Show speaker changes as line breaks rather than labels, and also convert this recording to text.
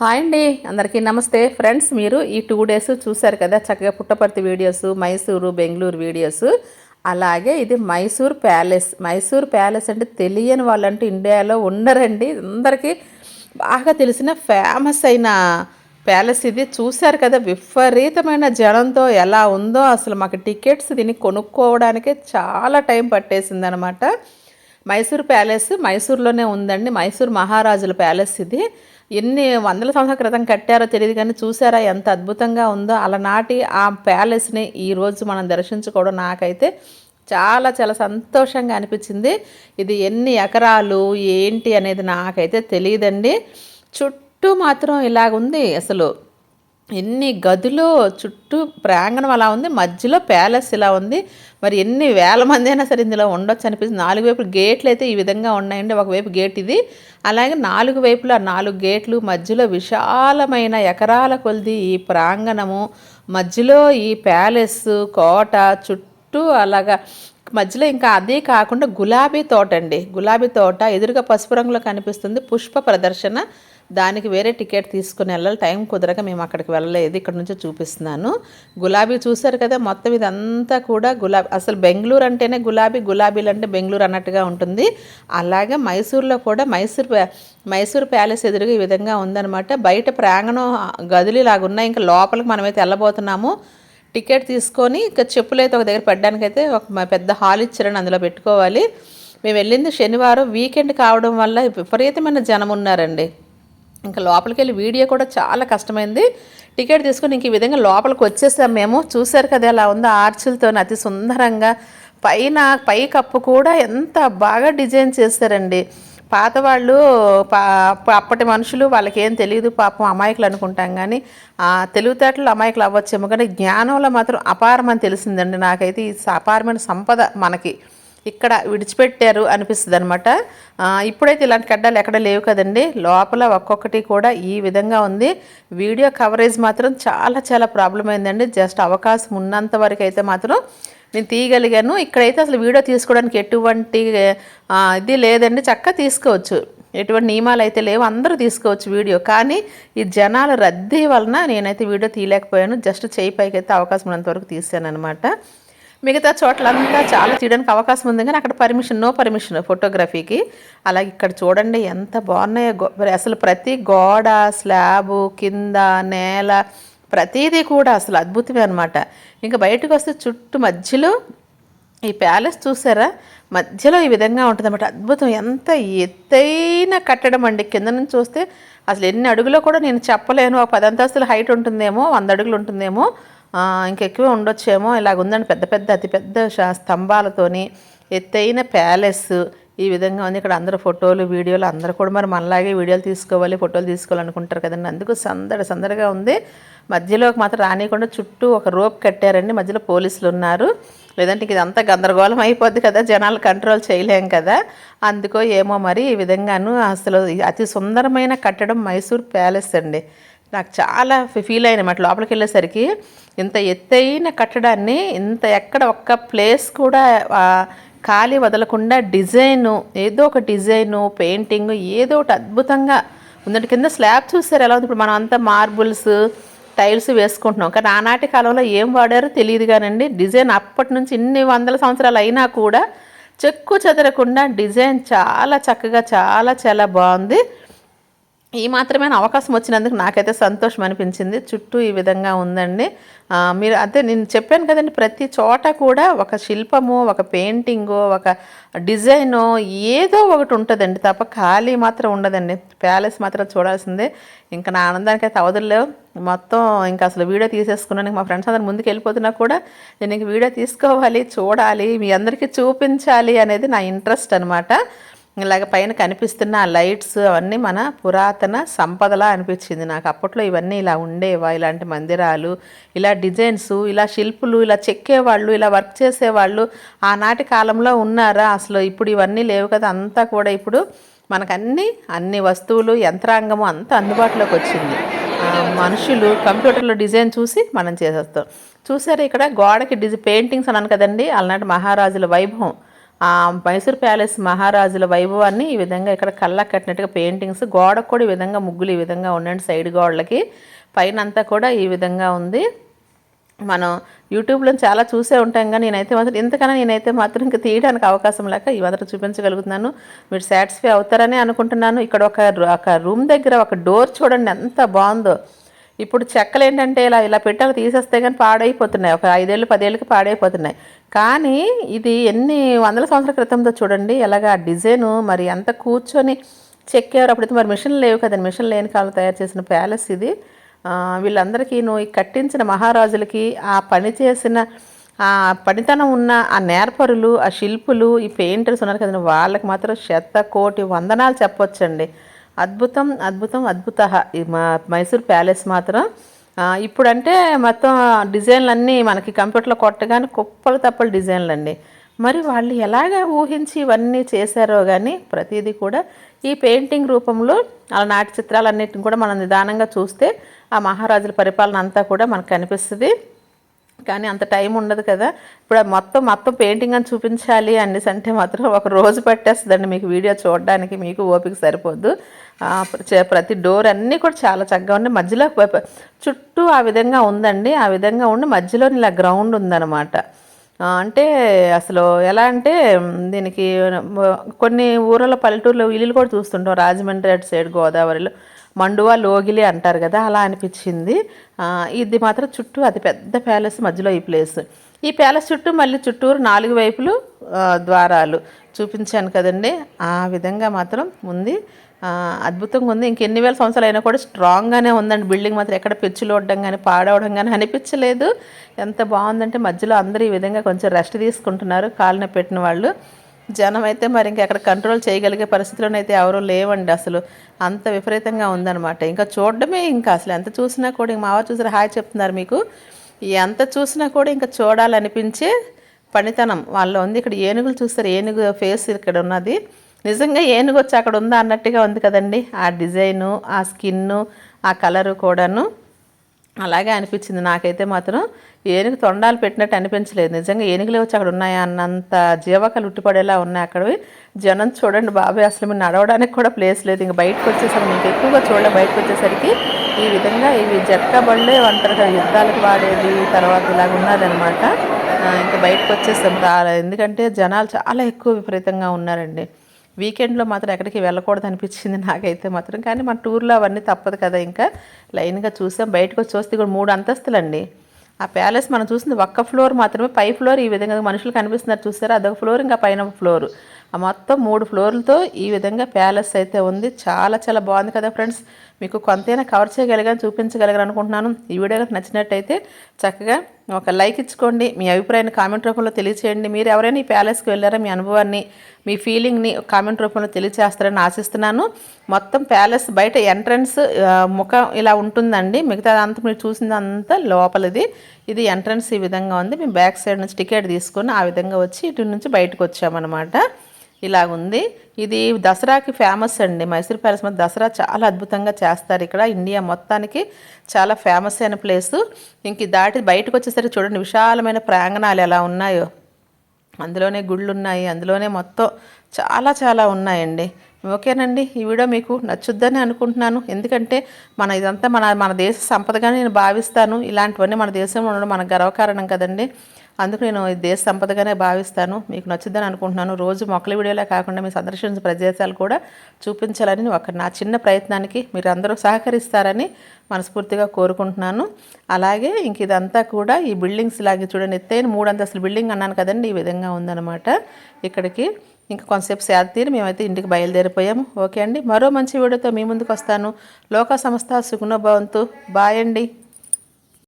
Hi అండి అందరికీ నమస్తే. ఫ్రెండ్స్ మీరు ఈ టూ డేస్ చూశారు కదా చక్కగా పుట్టపర్తి వీడియోస్ మైసూరు బెంగళూరు వీడియోస్. అలాగే ఇది మైసూర్ ప్యాలెస్. మైసూర్ ప్యాలెస్ అంటే తెలియని వాళ్ళంటూ ఇండియాలో ఉండరండి. అందరికీ బాగా తెలిసిన ఫేమస్ అయిన ప్యాలెస్ ఇది. చూశారు కదా విపరీతమైన జనంతో ఎలా ఉందో. అసలు మాకు టికెట్స్ దీన్ని కొనుక్కోవడానికే చాలా టైం పట్టేసిందనమాట. మైసూర్ ప్యాలెస్ మైసూర్లోనే ఉందండి. మైసూర్ మహారాజుల ప్యాలెస్ ఇది. ఎన్ని వందల సంవత్సరాల క్రితం కట్టారో తెలియదు కానీ చూసారా ఎంత అద్భుతంగా ఉందో. అలనాటి ఆ ప్యాలెస్ని ఈరోజు మనం దర్శించుకోవడం నాకైతే చాలా చాలా సంతోషంగా అనిపించింది. ఇది ఎన్ని ఎకరాలు ఏంటి అనేది నాకైతే తెలియదండి. చుట్టూ మాత్రం ఇలాగుంది అసలు. ఎన్ని గదులు చుట్టూ ప్రాంగణం అలా ఉంది మధ్యలో ప్యాలెస్ ఇలా ఉంది. మరి ఎన్ని వేల మంది అయినా సరే ఇందులో ఉండొచ్చు అనిపిస్తుంది. నాలుగు వైపులు గేట్లు అయితే ఈ విధంగా ఉన్నాయండి. ఒకవైపు గేట్ ఇది. అలాగే నాలుగు వైపులా నాలుగు గేట్లు మధ్యలో విశాలమైన ఎకరాల కొలిది ఈ ప్రాంగణము. మధ్యలో ఈ ప్యాలెస్ కోట చుట్టూ అలాగా. మధ్యలో ఇంకా అదే కాకుండా గులాబీ తోట అండి. గులాబీ తోట ఎదురుగా పసుపు రంగులో కనిపిస్తుంది. పుష్ప ప్రదర్శన. దానికి వేరే టికెట్ తీసుకుని వెళ్ళాలి. టైం కుదరక మేము అక్కడికి వెళ్ళలేదు. ఇక్కడ నుంచి చూపిస్తున్నాను. గులాబీ చూశారు కదా మొత్తం ఇదంతా కూడా గులాబీ. అసలు బెంగళూరు అంటేనే గులాబీ గులాబీలు అంటే బెంగళూరు అన్నట్టుగా ఉంటుంది. అలాగే మైసూర్లో కూడా మైసూర్ ప్యా- మైసూర్ ప్యాలెస్ ఎదురుగా ఈ విధంగా ఉందన్నమాట. బయట ప్రాంగణం గదులు ఇలాగ ఉన్నాయి. ఇంకా లోపలికి మనమైతే వెళ్ళబోతున్నాము. టికెట్ తీసుకొని ఇంకా చెప్పులు అయితే ఒక దగ్గర పెట్టడానికైతే ఒక పెద్ద హాల్ ఇచ్చారని అందులో పెట్టుకోవాలి. మేము వెళ్ళింది శనివారం. వీకెండ్ కావడం వల్ల విపరీతమైన జనం ఉన్నారండి. ఇంకా లోపలికి వెళ్ళి వీడియో కూడా చాలా కష్టమైంది. టికెట్ తీసుకొని ఇంక ఈ విధంగా లోపలికి వచ్చేసాం మేము. చూశారు కదా ఎలా ఉందో ఆర్చులతో అతి సుందరంగా. పైన పై కప్పు కూడా ఎంత బాగా డిజైన్ చేస్తారండి పాత వాళ్ళు పా అప్పటి మనుషులు వాళ్ళకి ఏం తెలియదు పాపం అమాయకులు అనుకుంటాం కానీ ఆ తెలివితేటలు అమాయకులు అవ్వచ్చేమో కానీ జ్ఞానంలో మాత్రం అపారం అని తెలిసిందండి నాకైతే ఈ అపారమైన సంపద మనకి. ఇక్కడ విడిచిపెట్టారు అనిపిస్తుంది అనమాట ఇప్పుడైతే ఇలాంటి గడ్డలు ఎక్కడ లేవు కదండి. లోపల ఒక్కొక్కటి కూడా ఈ విధంగా ఉంది. వీడియో కవరేజ్ మాత్రం చాలా చాలా ప్రాబ్లం అయిందండి. జస్ట్ అవకాశం ఉన్నంత వరకు అయితే మాత్రం నేను తీయగలిగాను. ఇక్కడైతే అసలు వీడియో తీసుకోవడానికి ఎటువంటి ఇది లేదండి. చక్కగా తీసుకోవచ్చు. ఎటువంటి నియమాలు అయితే లేవు. అందరూ తీసుకోవచ్చు వీడియో. కానీ ఈ జనాల రద్దీ వలన నేనైతే వీడియో తీయలేకపోయాను. జస్ట్ చేయి పైకి అయితే అవకాశం ఉన్నంత వరకు తీసాను అనమాట మిగతా చోట్లంతా చాలా తీయడానికి అవకాశం ఉంది కానీ అక్కడ పర్మిషన్ నో పర్మిషన్ ఫోటోగ్రఫీకి అలాగే ఇక్కడ చూడండి ఎంత బాగున్నాయో గో- అసలు ప్రతి గోడ స్లాబు కింద నేల ప్రతిదీ కూడా అసలు అద్భుతమే అనమాట ఇంకా బయటకు వస్తే చుట్టూ మధ్యలో ఈ ప్యాలెస్ చూసారా? మధ్యలో ఈ విధంగా ఉంటుంది అద్భుతం. ఎంత ఎత్తైన కట్టడం అండి. కింద నుంచి చూస్తే అసలు ఎన్ని అడుగులో కూడా నేను చెప్పలేను. ఒక పది అంతస్తుల హైట్ ఉంటుందేమో వంద అడుగులు ఉంటుందేమో. ఇంకెక్కువే ఉండొచ్చేమో. ఇలాగుందండి పెద్ద పెద్ద అతి పెద్ద స్తంభాలతోని ఎత్తైన ప్యాలెస్ ఈ విధంగా ఉంది. ఇక్కడ అందరూ ఫోటోలు వీడియోలు అందరూ కూడా మరి మనలాగే వీడియోలు తీసుకోవాలి ఫోటోలు తీసుకోవాలనుకుంటారు కదండి. అందుకు సందడి సందడిగా ఉంది. మధ్యలోకి మాత్రం రానియకుండా చుట్టూ ఒక రోప్ కట్టారండి. మధ్యలో పోలీసులు ఉన్నారు. లేదంటే ఇదంతా గందరగోళం అయిపోద్ది కదా. జనాలు కంట్రోల్ చేయలేం కదా. అందుకో ఏమో మరి ఈ విధంగాను అసలు అతి సుందరమైన కట్టడం మైసూర్ ప్యాలెస్ అండి. నాకు చాలా ఫీల్ అయినమాట. లోపలికి వెళ్ళేసరికి ఇంత ఎత్తైన కట్టడాన్ని ఇంత ఎక్కడ ఒక్క ప్లేస్ కూడా ఖాళీ వదలకుండా డిజైను ఏదో ఒక డిజైను పెయింటింగ్ ఏదో ఒకటి అద్భుతంగా ఉందంటే కింద స్లాబ్ చూస్తారు ఎలా ఉంది? ఇప్పుడు మనం అంతా మార్బుల్స్ టైల్స్ వేసుకుంటున్నాం. కానీ ఆనాటి కాలంలో ఏం వాడారో తెలియదు కానండి. డిజైన్ అప్పటి నుంచి ఇన్ని వందల సంవత్సరాలు అయినా కూడా చెక్కు చెదరకుండా డిజైన్ చాలా చక్కగా చాలా చాలా బాగుంది. ఈ మాత్రమే అవకాశం వచ్చినందుకు నాకైతే సంతోషం అనిపించింది. చుట్టూ ఈ విధంగా ఉందండి. మీరు అదే నేను చెప్పాను కదండి ప్రతి చోట కూడా ఒక శిల్పము ఒక పెయింటింగు ఒక డిజైను ఏదో ఒకటి ఉంటుందండి. తప్ప ఖాళీ మాత్రం ఉండదండి. ప్యాలెస్ మాత్రం చూడాల్సిందే. ఇంకా నా ఆనందానికి అయితే అవధులేవు మొత్తం ఇంకా అసలు వీడియో తీసేసుకున్నాను. మా ఫ్రెండ్స్ అందరు ముందుకు వెళ్ళిపోతున్నా కూడా నేను ఇంక వీడియో తీసుకోవాలి చూడాలి మీ అందరికీ చూపించాలి అనేది నా ఇంట్రెస్ట్ అనమాట ఇలాగ పైన కనిపిస్తున్న ఆ లైట్స్ అవన్నీ మన పురాతన సంపదలా అనిపించింది. నాకు అప్పట్లో ఇవన్నీ ఇలా ఉండేవా? ఇలాంటి మందిరాలు ఇలా డిజైన్స్ ఇలా శిల్పులు ఇలా చెక్కేవాళ్ళు ఇలా వర్క్ చేసేవాళ్ళు ఆనాటి కాలంలో ఉన్నారా? అసలు ఇప్పుడు ఇవన్నీ లేవు కదా. అంతా కూడా ఇప్పుడు మనకు అన్ని అన్ని వస్తువులు యంత్రాంగము అంతా అందుబాటులోకి వచ్చింది. మనుషులు కంప్యూటర్లో డిజైన్ చూసి మనం చేసేస్తాం. చూసారు ఇక్కడ గోడకి డిజి పెయింటింగ్స్ అన్నాను కదండి. అలనాటి మహారాజుల వైభవం. మైసూర్ ప్యాలెస్ మహారాజుల వైభవాన్ని ఈ విధంగా ఇక్కడ కళ్ళకు కట్టినట్టుగా పెయింటింగ్స్ గోడకు కూడా ఈ విధంగా ముగ్గులు ఈ విధంగా ఉండండి సైడ్ గోడలకి. పైన అంతా కూడా ఈ విధంగా ఉంది. మనం యూట్యూబ్లో చాలా చూసే ఉంటాం కానీ నేనైతే మాత్రం ఇంతకన్నా నేనైతే మాత్రం ఇంకా తీయడానికి అవకాశం లేక ఈ మాత్రం చూపించగలుగుతున్నాను. మీరు సాటిస్ఫై అవుతారని అనుకుంటున్నాను. ఇక్కడ ఒక ఒక రూమ్ దగ్గర ఒక డోర్ చూడండి ఎంత బాగుందో. ఇప్పుడు చెక్కలు ఏంటంటే ఇలా ఇలా పెట్టాలి తీసేస్తే కానీ పాడైపోతున్నాయి. ఒక ఐదేళ్ళు పదేళ్ళకి పాడైపోతున్నాయి. కానీ ఇది ఎన్ని వందల సంవత్సరాల క్రితంతో చూడండి. ఎలాగా డిజైను మరి ఎంత కూర్చొని చెక్కేవారు అప్పుడైతే మరి మిషన్ లేవు కదండి. మిషన్ లేని కాలం తయారు చేసిన ప్యాలెస్ ఇది. వీళ్ళందరికీ నువ్వు కట్టించిన మహారాజులకి ఆ పని చేసిన ఆ పనితనం ఉన్న ఆ నేర్పరులు ఆ శిల్పులు ఈ పెయింటర్స్ ఉన్నారు కదండి. వాళ్ళకి మాత్రం శత కోటి వందనాలు చెప్పొచ్చండి. అద్భుతం అద్భుతం అద్భుత. ఈ మా మైసూర్ ప్యాలెస్ మాత్రం ఇప్పుడంటే మొత్తం డిజైన్లు అన్నీ మనకి కంప్యూటర్లో కొట్టగానే కుప్పలు తప్పలు డిజైన్లు అండి మరి వాళ్ళు ఎలాగ ఊహించి ఇవన్నీ చేశారో కానీ ప్రతిదీ కూడా ఈ పెయింటింగ్ రూపంలో నాటి చిత్రాలన్నిటిని కూడా మనం నిదానంగా చూస్తే ఆ మహారాజుల పరిపాలన అంతా కూడా మనకు కనిపిస్తుంది. కానీ అంత టైం ఉండదు కదా. ఇప్పుడు మొత్తం మొత్తం పెయింటింగ్ అని చూపించాలి అనేసి అంటే మాత్రం ఒక రోజు పట్టేస్తుందండి మీకు వీడియో చూడడానికి మీకు ఓపిక సరిపోద్దు. ప్రతి డోర్ అన్నీ కూడా చాలా చక్కగా ఉన్నాయి. మధ్యలో చుట్టూ ఆ విధంగా ఉందండి. ఆ విధంగా ఉండి మధ్యలో ఇలా గ్రౌండ్ ఉందన్నమాట. అంటే అసలు ఎలా అంటే దీనికి కొన్ని ఊర్లలో పల్లెటూరులో ఇల్లులు కూడా చూస్తుంటాం. రాజమండ్రి అటు సైడ్ గోదావరిలో మండువా లోగిలి అంటారు కదా అలా అనిపించింది. ఇది మాత్రం చుట్టూ అతి పెద్ద ప్యాలెస్ మధ్యలో ఈ ప్లేస్. ఈ ప్యాలెస్ చుట్టూ మళ్ళీ చుట్టూరు నాలుగు వైపులు ద్వారాలు. చూపించాను కదండి. ఆ విధంగా మాత్రం ఉంది. అద్భుతంగా ఉంది. ఇంకెన్ని వేల సంవత్సరాలు అయినా కూడా స్ట్రాంగ్గానే ఉందండి. బిల్డింగ్ మాత్రం ఎక్కడ పెచ్చులోడడం కానీ పాడవడం కానీ అనిపించలేదు. ఎంత బాగుందంటే మధ్యలో అందరూ ఈ విధంగా కొంచెం రెస్ట్ తీసుకుంటున్నారు. కాళ్ళని పెట్టిన వాళ్ళు. జనం అయితే మరి ఇంకెక్కడ కంట్రోల్ చేయగలిగే పరిస్థితిలోనైతే ఎవరూ లేవండి అసలు. అంత విపరీతంగా ఉందన్నమాట. ఇంకా చూడడమే ఇంకా అసలు ఎంత చూసినా కూడా ఇంక మావ చూసారు హాయ్ చెప్తున్నారు మీకు. ఎంత చూసినా కూడా ఇంకా చూడాలనిపించే పనితనం. వాళ్ళు ఉంది ఇక్కడ ఏనుగులు చూస్తారు. ఏనుగు ఫేస్ ఇక్కడ ఉన్నది. నిజంగా ఏనుగు వచ్చి అక్కడ ఉందా అన్నట్టుగా ఉంది కదండి. ఆ డిజైను ఆ స్కిన్ను ఆ కలరు కూడాను అలాగే అనిపించింది. నాకైతే మాత్రం ఏనుగు తొండాలు పెట్టినట్టు అనిపించలేదు. నిజంగా ఏనుగులు వచ్చి అక్కడ ఉన్నాయా అన్నంత జీవకాలు ఉట్టిపడేలా ఉన్నాయి అక్కడ జనం చూడండి బాబాయ్ అసలు మీరు నడవడానికి కూడా ప్లేస్ లేదు. ఇంక బయటకు వచ్చేసరికి మీకు ఎక్కువగా చూడలే బయటకు వచ్చేసరికి ఈ విధంగా ఇవి జట్కా బళ్ళే అంటారు యుద్ధాలకు వాడేది తర్వాత ఇలాగ ఉన్నదనమాట ఇంకా బయటకు వచ్చేసాం ఎందుకంటే జనాలు చాలా ఎక్కువ విపరీతంగా ఉన్నారండి. వీకెండ్లో మాత్రం ఎక్కడికి వెళ్ళకూడదు అనిపించింది నాకైతే మాత్రం. కానీ మన టూర్లో అవన్నీ తప్పదు కదా ఇంకా. లైన్గా చూసాం. బయటకు వచ్చి వస్తే కూడా మూడు అంతస్తులండి. ఆ ప్యాలెస్ మనం చూసింది ఒక్క ఫ్లోర్ మాత్రమే. పై ఫ్లోర్ ఈ విధంగా మనుషులు కనిపిస్తున్నారు చూసారా? అదొక ఫ్లోర్ ఇంకా పైన ఫ్లోర్. ఆ మొత్తం మూడు ఫ్లోర్లతో ఈ విధంగా ప్యాలెస్ అయితే ఉంది. చాలా చాలా బాగుంది కదా ఫ్రెండ్స్. మీకు కొంతైనా కవర్ చేయగలిగాను చూపించగలిగాను అనుకుంటున్నాను. ఈ వీడియో నచ్చినట్టయితే చక్కగా ఒక లైక్ ఇచ్చుకోండి. మీ అభిప్రాయాన్ని కామెంట్ రూపంలో తెలియచేయండి. మీరు ఎవరైనా ఈ ప్యాలెస్కి వెళ్ళారా మీ అనుభవాన్ని మీ ఫీలింగ్ని కామెంట్ రూపంలో తెలియచేస్తారని ఆశిస్తున్నాను. మొత్తం ప్యాలెస్ బయట ఎంట్రన్స్ ముఖం ఇలా ఉంటుందండి. మిగతా అంతా మీరు చూసిందంతా లోపలిది. ఇది ఎంట్రన్స్ ఈ విధంగా ఉంది. మేము బ్యాక్ సైడ్ నుంచి టికెట్ తీసుకొని ఆ విధంగా వచ్చి ఇటు నుంచి బయటకు వచ్చామన్నమాట. ఇలాగుంది. ఇది దసరాకి ఫేమస్ అండి. మైసూర్ ప్యాలెస్ మీద దసరా చాలా అద్భుతంగా చేస్తారు. ఇక్కడ ఇండియా మొత్తానికి చాలా ఫేమస్ అయిన ప్లేసు. ఇంక దాటి బయటకు వచ్చేసరికి చూడండి విశాలమైన ప్రాంగణాలు ఎలా ఉన్నాయో. అందులోనే గుళ్ళు ఉన్నాయి అందులోనే మొత్తం చాలా చాలా ఉన్నాయండి. ఓకేనండి. ఈ వీడియో మీకు నచ్చుద్దని అనుకుంటున్నాను. ఎందుకంటే మన ఇదంతా మన మన దేశ సంపదగానే నేను భావిస్తాను. ఇలాంటివన్నీ మన దేశంలో ఉండడం మనకు గర్వకారణం కదండి. అందుకు నేను దేశ సంపదగానే భావిస్తాను. మీకు నచ్చుద్దని అనుకుంటున్నాను. రోజు మొక్కల వీడియోలే కాకుండా మీ సందర్శించిన ప్రదేశాలు కూడా చూపించాలని ఒక నా చిన్న ప్రయత్నానికి మీరు అందరూ సహకరిస్తారని మనస్ఫూర్తిగా కోరుకుంటున్నాను. అలాగే ఇంక ఇదంతా కూడా ఈ బిల్డింగ్స్ లాగే చూడండి. ఎత్తైన మూడు అంతస్తుల బిల్డింగ్ అన్నాను కదండి ఈ విధంగా ఉందన్నమాట ఇక్కడికి. ఇంకా కొంతసేపు సేద తీరి మేమైతే ఇంటికి బయలుదేరిపోయాము. ఓకే అండి. మరో మంచి వీడియోతో మీ ముందుకు వస్తాను. లోక సంస్థ సుగుణభవంతు. బాయ్ అండి.